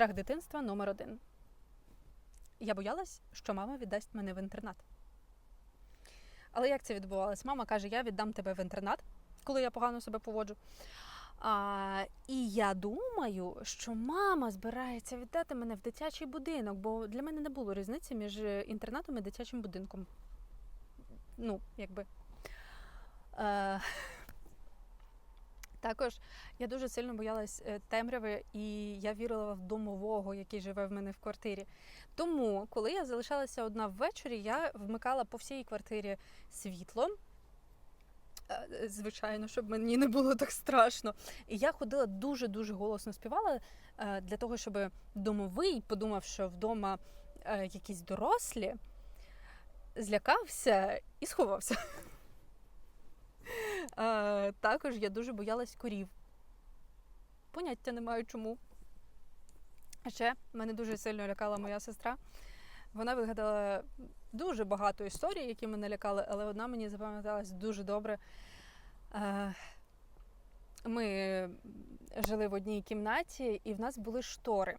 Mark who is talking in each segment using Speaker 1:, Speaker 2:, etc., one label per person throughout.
Speaker 1: Страх дитинства номер один. Я боялась, що мама віддасть мене в інтернат. Але як це відбувалось? Мама каже: я віддам тебе в інтернат, коли я погано себе поводжу. А, і я думаю, що мама збирається віддати мене в дитячий будинок, бо для мене не було різниці між інтернатом і дитячим будинком. Ну, якби. Е, також я дуже сильно боялась е, темряви, і я вірила в домового, який живе в мене в квартирі. Тому, коли я залишалася одна ввечері, я вмикала по всій квартирі світло. Е, Звичайно, щоб мені не було так страшно. І я ходила дуже-дуже голосно співала е, для того, щоб домовий подумав, що вдома якісь дорослі, злякався і сховався. Е, Також я дуже боялась корів. Поняття не маю чому. Ще мене дуже сильно лякала моя сестра. Вона вигадала дуже багато історій, які мене лякали, але одна мені запам'яталась дуже добре. Е, Ми жили в одній кімнаті, і в нас були штори.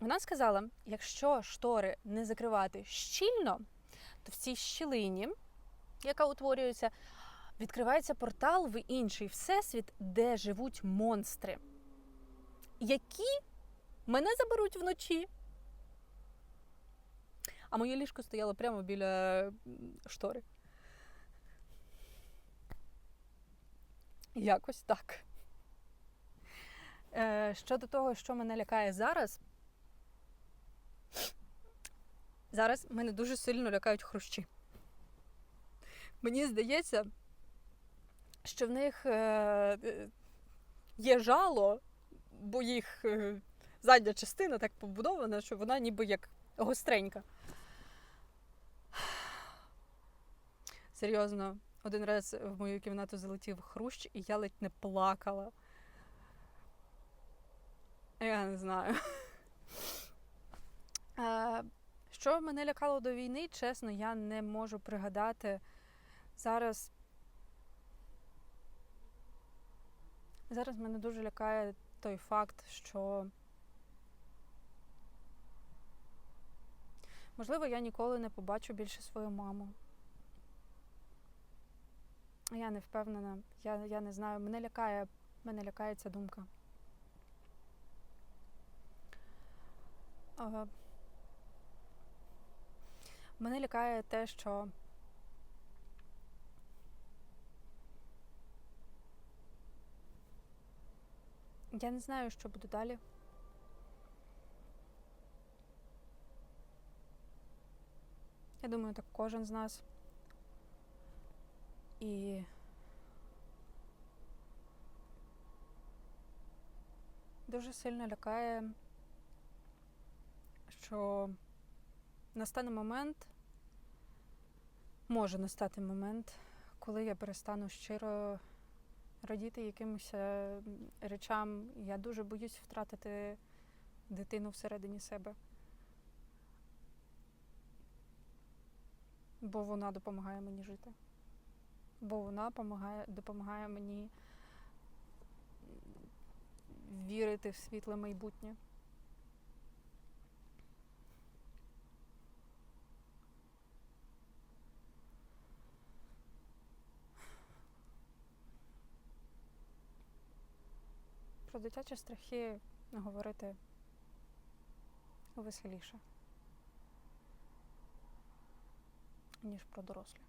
Speaker 1: Вона сказала: якщо штори не закривати щільно, то в цій щілині, яка утворюється, відкривається портал в інший всесвіт, де живуть монстри, які мене заберуть вночі. А моє ліжко стояло прямо біля штори. Якось так. Е, щодо того, що мене лякає зараз. Зараз мене дуже сильно лякають хрущі. Мені здається, що в них е, е, є жало, бо їх е, задня частина так побудована, що вона ніби як гостренька. Серйозно, один раз в мою кімнату залетів хрущ, і я ледь не плакала. Я не знаю. Що мене лякало до війни, чесно, я не можу пригадати. Зараз. Зараз мене дуже лякає той факт, що. Можливо, я ніколи не побачу більше свою маму. Я не впевнена, я, я не знаю. Мене лякає, мене лякає ця думка. Мене лякає те, що я не знаю, що буде далі. Я думаю, так кожен з нас. І дуже сильно лякає, що настане момент, може настати момент, коли я перестану щиро радіти якимось е, речам. Я дуже боюсь втратити дитину всередині себе. Бо вона допомагає мені жити. Бо вона допомагає, допомагає мені вірити в світле майбутнє. Про дитячі страхи говорити веселіше, ніж про дорослі.